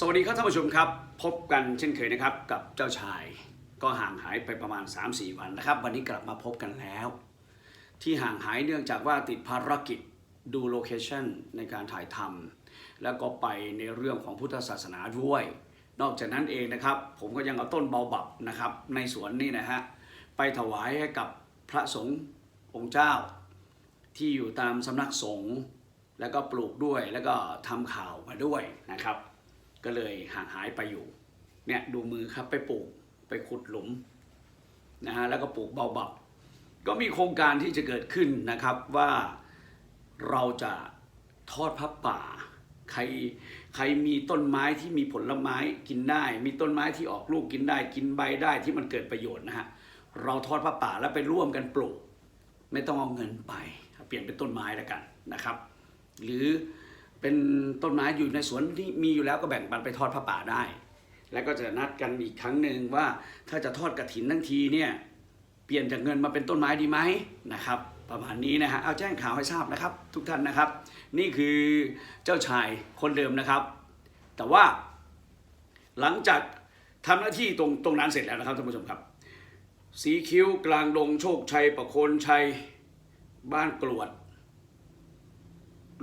สวัสดีครับท่านผู้ชมครับ พบกันเช่นเคยนะครับกับเจ้าชายก็ห่างหายไปประมาณ 3-4 วันนะครับ วันนี้กลับมาพบกันแล้ว ที่ห่างหายเนื่องจากว่าติดภารกิจดูโลเคชันในการถ่ายทำแล้วก็ไปในเรื่องของพุทธศาสนาด้วย นอกจากนั้นเองนะครับ ผมก็ยังเอาต้นเบาบับนะครับ ในสวนนี่นะฮะไปถวายให้กับพระสงฆ์องค์เจ้า ที่อยู่ตามสำนักสงฆ์แล้วก็ปลูกด้วยแล้วก็ทำข่าวมาด้วยนะครับ ก็เลยห่างหายไปอยู่เนี่ยดูมือครับไปปลูกไปขุดหลุมนะฮะแล้วก็ปลูกเบาบับก็มีโครงการที่จะเกิดขึ้นนะครับว่าเราจะทอดพับป่า ใครใครมีต้นไม้ที่มีผลไม้กินได้ มีต้นไม้ที่ออกลูกกินได้ กินใบได้ที่มันเกิดประโยชน์นะฮะเราทอดพับป่าแล้วไปร่วมกันปลูก ไม่ต้องเอาเงินไป เปลี่ยนเป็นต้นไม้แล้วกันนะครับ หรือ เป็นต้นไม้อยู่ในสวนที่มีอยู่แล้วก็แบ่งปันไปทอดผ้าป่าได้ แล้วก็จะนัดกันอีกครั้งหนึ่งว่าถ้าจะทอดกระถินทั้งทีเนี่ยเปลี่ยนจากเงินมาเป็นต้นไม้ดีไหมนะครับ ประมาณนี้นะฮะเอาแจ้งข่าวให้ทราบนะครับ ทุกท่านนะครับ นี่คือเจ้าชายคนเดิมนะครับ แต่ว่าหลังจากทำหน้าที่ตรงตรงนั้นเสร็จแล้วนะครับท่านผู้ชมครับ สีคิ้วกลางดงโชคชัยประโคนชัย บ้านกรวด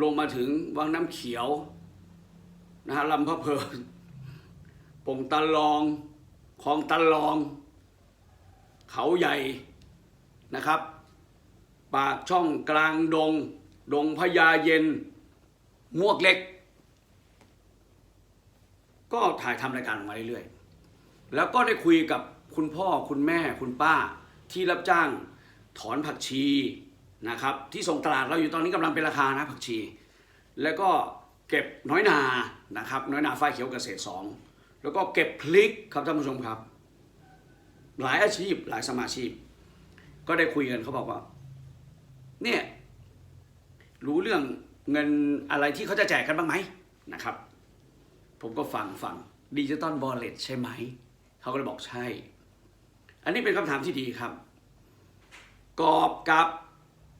ลงมาถึงวังน้ำเขียวนะฮะลำพะเพลินปงตะลองคลองตะลอง เขาใหญ่นะครับ ปากช่องกลางดง ดงพญาเย็นมวกเล็ก ก็ถ่ายทำรายการออกมาเรื่อยๆ แล้วก็ได้คุยกับคุณพ่อคุณแม่คุณป้าที่รับจ้างถอนผักชี นะครับที่ส่งตลาดเราอยู่ตอนนี้กำลังเป็นราคานะผักชี แล้วก็เก็บน้อยนานะครับน้อยนาฝ้ายเขียวเกษตรสองแล้วก็เก็บพลิกครับท่านผู้ชมครับ หลายอาชีพหลายสมาชีพ ก็ได้คุยกันเขาบอกว่าเนี่ยรู้เรื่องเงินอะไรที่เขาจะแจกกันบ้างไหมนะครับ ผมก็ฟังฟังดิจิตอลบอลเลตใช่ไหม เขาก็เลยบอกใช่ อันนี้เป็นคำถามที่ดีครับ กอบกับ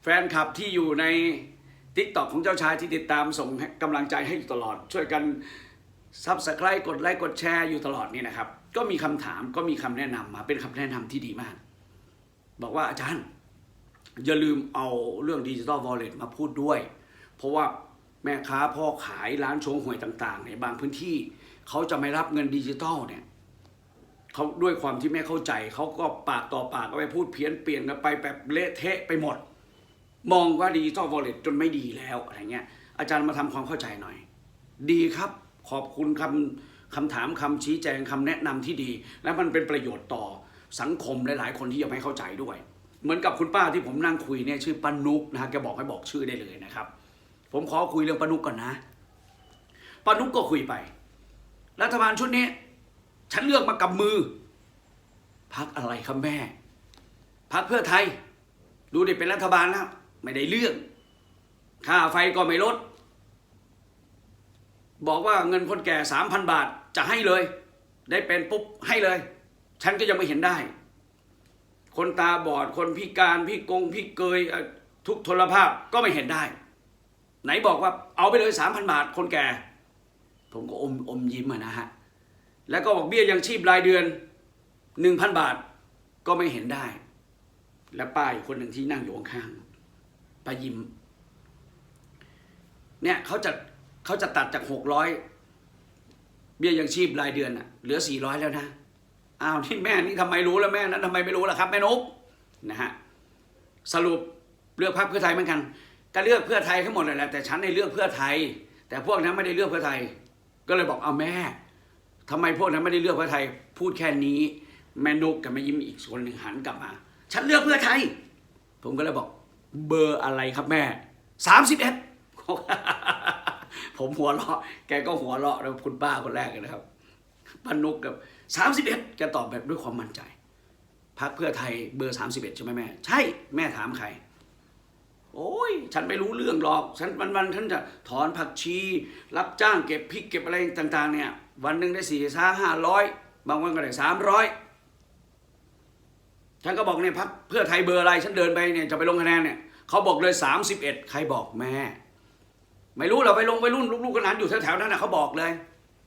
แฟนคลับที่อยู่ใน t ิ k t o k ของเจ้าชายที่ติดตามส่งกำลังใจให้อยู่ตลอด ช่วยกันซับสไคร b ์กดไลค์กดแชร์อยู่ตลอดนี่นะครับ ก็มีคำถามก็มีคำแนะนำมาเป็นคำแนะนำที่ดีมาก บอกว่าอาจารย์ อย่าลืมเอาเรื่องดิจิ t a ลวอลเล็ตมาพูดด้วย เพราะว่าแม่ค้าพ่อขายร้านชงหวยต่างๆ ในบางพื้นที่ เขาจะไม่รับเงินดิจิตอลเนี่ยเขาด้วยความที่ไม่เข้าใจ เขาก็ปากต่อปากก็ไปพูดเพี้ยนเปลี่ยนกันไปแบบเละเทะไปหมด มองว่าดิจิตอลวอลเล็ตจนไม่ดีแล้วอะไรเงี้ย อาจารย์มาทำความเข้าใจหน่อย ดีครับขอบคุณคำคำถามคำชี้แจงคำแนะนำที่ดี และมันเป็นประโยชน์ต่อสังคมหลาย ๆ คนที่ยังไม่เข้าใจด้วย เหมือนกับคุณป้าที่ผมนั่งคุยเนี่ยชื่อป้านุกนะฮะแกบอกให้บอกชื่อได้เลยนะครับ ผมขอคุยเรื่องป้านุกก่อนนะป้านุกก็คุยไป รัฐบาลชุดนี้ ฉันเลือกมากับมือพักอะไรครับแม่พักเพื่อไทย ดูดิเป็นรัฐบาลแล้ว ไม่ได้เรื่องค่าไฟก็ไม่ลด บอกว่าเงินคนแก่สามพันบาทจะให้เลย ได้เป็นปุ๊บให้เลย ฉันก็ยังไม่เห็นได้ คนตาบอดคนพิการพิกงพิเกยทุกทรภาพก็ไม่เห็นได้ ไหนบอกว่าเอาไปเลยสามพันบาทคนแก่ ผมก็อมอมยิ้มนะฮะ แล้วก็บอกเบี้ยยังชีพรายเดือนหนึ่งพันบาทก็ไม่เห็นได้ และป้าอีกคนหนึ่งที่นั่งอยู่ข้างๆ ป้ายิ้ม เนี่ยเขาจะเขาจะตัดจากหกร้อยเบี้ยยังชีพรายเดือนอะเหลือสี่ร้อยแล้วนะอ้าวที่แม่นี่ทำไมรู้แล้วแม่นั้นทำไมไม่รู้ล่ะครับแม่นุกนะฮะสรุปเลือกพรรคเพื่อไทยเหมือนกันก็เลือกเพื่อไทยทั้งหมดเลยแหละแต่ฉันในเลือกเพื่อไทย แต่พวกนั้นไม่ได้เลือกเพื่อไทย ก็เลยบอกเอาแม่ทำไมพวกนั้นไม่ได้เลือกเพื่อไทย พูดแค่นี้แม่นุกกับแม่ยิ้มอีกคนหนึ่งหันกลับมา ฉันเลือกเพื่อไทย ผมก็เลยบอก เบอร์อะไรครับแม่สามสิบเอ็ดผมหัวเราะ แกก็หัวเราะแล้วคุณป้าคนแรกเลยนะครับป้านุกกับสามสิบเอ็ดแกตอบแบบด้วยความมั่นใจพักเพื่อไทยเบอร์สามสิบเอ็ดใช่ไหมแม่ ใช่แม่ถามใคร โอ้ย ฉันไม่รู้เรื่องหรอก ฉันวันวันๆฉันจะถอนผักชี รับจ้างเก็บพริกเก็บอะไรต่าง ๆ เนี่ย วันหนึ่งได้สี่ห้าห้าร้อยบางวันก็ได้สามร้อย ฉันก็บอกเนี่ยพักเพื่อไทยเบอร์อะไรฉันเดินไปเนี่ยจะไปลงคะแนนเนี่ยเขาบอกเลยสามสิบเอ็ดใครบอกแม่ ไม่รู้เราไปลงไปรุ่นลูกๆกันหลานอยู่แถวๆนั้นนะเขาบอกเลย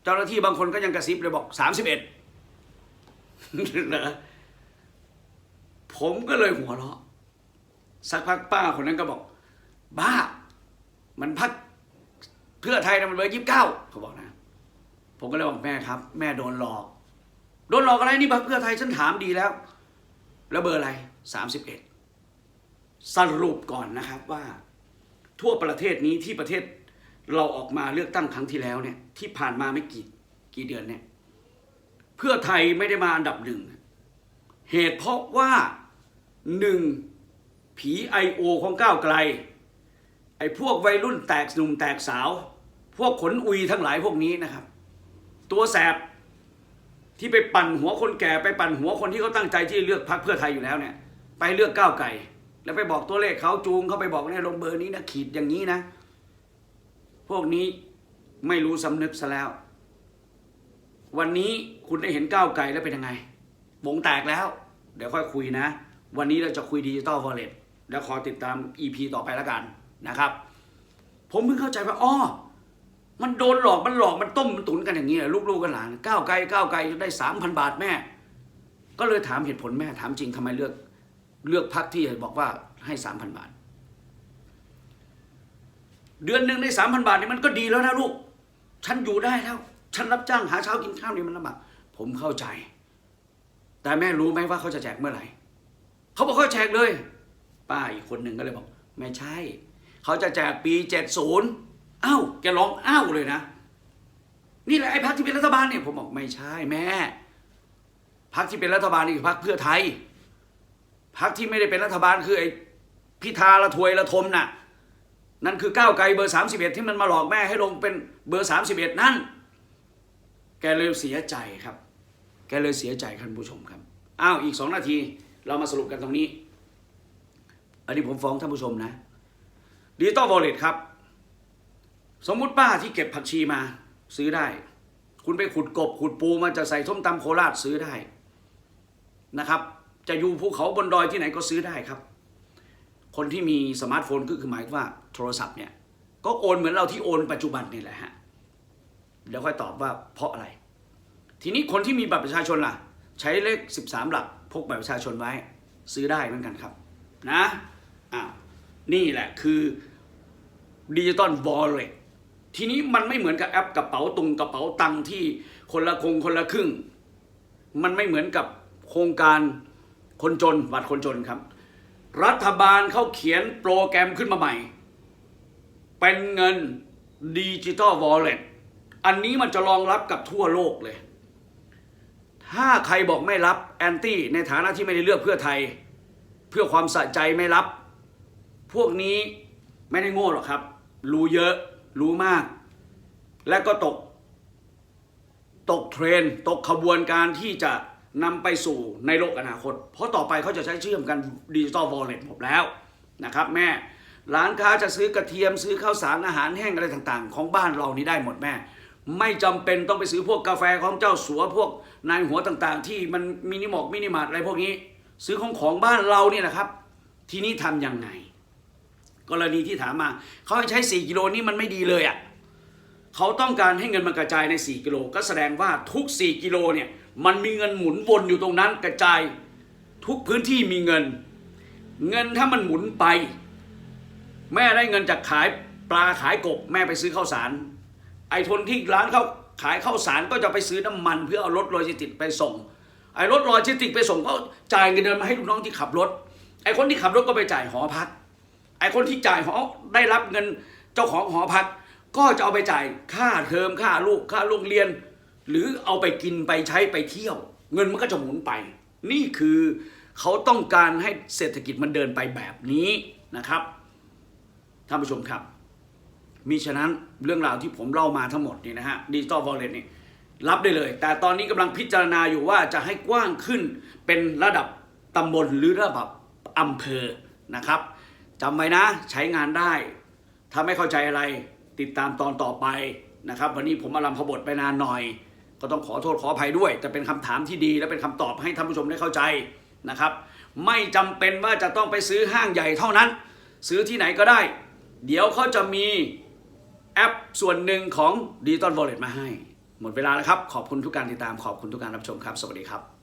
เจ้าหน้าที่บางคนก็ยังกระซิบเลยบอกสามสิบเอ็ดผมก็เลยหัวเราะสักพักป้าคนนั้นก็บอก บ้า มันพักเพื่อไทยนะมันเบอร์ยี่สิบเก้าเขาบอกนะ ผมก็เลยบอกแม่ครับ แม่โดนหลอก โดนหลอกอะไรนี่พักเพื่อไทยฉันถามดีแล้ว แล้วเบอร์อะไรสามสิบเอ็ดสรุปก่อนนะครับว่า ทั่วประเทศนี้ที่ประเทศเราออกมาเลือกตั้งครั้งที่แล้วเนี่ยที่ผ่านมาไม่กี่กี่เดือนเนี่ยเพื่อไทยไม่ได้มาอันดับหนึ่ง เหตุเพราะว่าหนึ่งผีไอโอของก้าวไกล ไอพวกวัยรุ่นแตกหนุ่มแตกสาว พวกขนอุยทั้งหลายพวกนี้นะครับ ตัวแสบ ที่ไปปั่นหัวคนแก่ไปปั่นหัวคนที่เขาตั้งใจที่เลือกพรรคเพื่อไทยอยู่แล้วเนี่ย ไปเลือกก้าวไกลแล้วไปบอกตัวเลขเขาจูงเขาไปบอกเนี่ยลงเบอร์นี้นะขีดอย่างนี้นะ พวกนี้ไม่รู้สำนึกซะแล้ว วันนี้คุณได้เห็นก้าวไกลแล้วเป็นยังไงวงแตกแล้ว เดี๋ยวค่อยคุยนะ วันนี้เราจะคุยดิจิตอลวอลเล็ตแล้วขอติดตาม EP ต่อไปแล้วกันนะครับ ผมเพิ่งเข้าใจว่าอ้อ มันโดนหลอกมันหลอกมันต้มมันตุนกันอย่างนี้เหรอลูกๆกันหลานก้าวไกลก้าวไกลได้สามพันบาทแม่ ก็เลยถามเหตุผลแม่ถามจริงทำไมเลือก เลือกพักที่บอกว่าให้สามพันบาท เดือนหนึ่งได้สามพันบาทนี่มันก็ดีแล้วนะลูก ฉันอยู่ได้แล้วฉันรับจ้างหาเช้ากินข้าวนี่มันลำบากผมเข้าใจ แต่แม่รู้ไหมว่าเขาจะแจกเมื่อไหร่เขาบอกเขาแจกเลย ป้าอีกคนหนึ่งก็เลยบอก ไม่ใช่ เขาจะแจกปีเจ็ดศูนย์ อ้าวแกร้องอ้าวเลยนะ นี่แหละไอ้พักที่เป็นรัฐบาลเนี่ยผมบอกไม่ใช่แม่พักที่เป็นรัฐบาลนี่คือพักเพื่อไทยพักที่ไม่ได้เป็นรัฐบาลคือไอ้พิธาละถวยละทมน่ะ นั่นคือก้าวไกลเบอร์สามสิบเอ็ดที่มันมาหลอกแม่ให้ลงเป็นเบอร์สามสิบเอ็ดนั่น แกเลยเสียใจครับ แกเลยเสียใจท่านผู้ชมครับ อ้าวอีกสองนาที เรามาสรุปกันตรงนี้ อันนี้ผมฟ้องท่านผู้ชมนะดิจิตอลวอลเล็ตครับ สมมุติป้าที่เก็บผักชีมาซื้อได้ คุณไปขุดกบขุดปูมาจะใส่ส้มตำโคราชซื้อได้นะครับ จะอยู่ภูเขาบนดอยที่ไหนก็ซื้อได้ครับ คนที่มีสมาร์ทโฟนก็คือหมายว่าโทรศัพท์เนี่ยก็โอนเหมือนเราที่โอนปัจจุบันนี่แหละฮะเดี๋ยวค่อยตอบว่าเพราะอะไร ทีนี้คนที่มีบัตรประชาชนล่ะ ใช้เลข 13 หลักพกบัตรประชาชนไว้ ซื้อได้เหมือนกันครับนะอ้าวนี่แหละคือดิจิตอลวอลเล็ต ทีนี้มันไม่เหมือนกับแอปกระเป๋าตุงกระเป๋าตังที่คนละคงคนละครึ่ง มันไม่เหมือนกับโครงการคนจนบัตรคนจนครับ รัฐบาลเขาเขียนโปรแกรมขึ้นมาใหม่ เป็นเงินดิจิตอลวอลเล็ตอันนี้มันจะรองรับกับทั่วโลกเลย ถ้าใครบอกไม่รับแอนตี้ในฐานะที่ไม่ได้เลือกเพื่อไทย เพื่อความสะใจไม่รับ พวกนี้ไม่ได้โง่หรอกครับ รู้เยอะ รู้มาก และก็ตก ตกเทรน ตกขบวนการที่จะนำไปสู่ในโลกอนาคต เพราะต่อไปเขาจะใช้เชื่อมกันดิจิตอลวอลเล็ตหมดแล้วนะครับแม่ร้านค้าจะซื้อกระเทียมซื้อข้าวสารอาหารแห้งอะไรต่างๆ ของบ้านเรานี่ได้หมดแม่ ไม่จำเป็นต้องไปซื้อพวกกาแฟของเจ้าสัวพวกนายหัวต่างๆ ที่มันมินิมอลมินิมาร์ทอะไรพวกนี้ ซื้อของของบ้านเราเนี่ยนะครับ ทีนี้ทำยังไง กรณีที่ถามมาเขาให้ใช้ 4 กิโลนี่มันไม่ดีเลยอะ่ะเขาต้องการให้เงินมันกระจายใน 4 กิโล ก็แสดงว่าทุก 4 กิโลเนี่ยมันมีเงินหมุนวนอยู่ตรงนั้นกระจาย ทุกพื้นที่มีเงิน เงินถ้ามันหมุนไป แม่ได้เงินจากขายปลาขายกบแม่ไปซื้อข้าวสาร ไอ้ทนที่ร้านเขาขายข้าวสารก็จะไปซื้อน้ำมัน เพื่อเอารถโลจิสติกไปส่ง ไอ้รถโลจิสติกไปส่งก็จ่ายเงินเดือนมาให้ลูกน้องที่ขับรถ ไอ้คนที่ขับรถก็ไปจ่ายหอพัก ไอ้คนที่จ่ายหอได้รับเงินเจ้าของหอพัก ก็จะเอาไปจ่ายค่าเทอมค่าลูกค่าโรงเรียน หรือเอาไปกินไปใช้ไปเที่ยว เงินมันก็จะหมุนไป นี่คือเขาต้องการให้เศรษฐกิจมันเดินไปแบบนี้นะครับท่านผู้ชมครับมิฉะนั้นเรื่องราวที่ผมเล่ามาทั้งหมดนี่นะฮะดิจิตอลวอลเล็ตนี่รับได้เลย แต่ตอนนี้กำลังพิจารณาอยู่ว่าจะให้กว้างขึ้นเป็นระดับตำบลหรือระดับอำเภอนะครับ จำไว้นะใช้งานได้ ถ้าไม่เข้าใจอะไรติดตามตอนต่อไปนะครับ วันนี้ผมอารมพบทไปนานหน่อย ก็ต้องขอโทษขออภัยด้วย แต่เป็นคำถามที่ดีและเป็นคำตอบให้ท่านผู้ชมได้เข้าใจนะครับ ไม่จำเป็นว่าจะต้องไปซื้อห้างใหญ่เท่านั้น ซื้อที่ไหนก็ได้ เดี๋ยวเขาจะมีแอปส่วนหนึ่งของดิจิตอลวอลเล็ตมาให้ หมดเวลาแล้วครับ ขอบคุณทุกการติดตามขอบคุณทุกการรับชมครับ สวัสดีครับ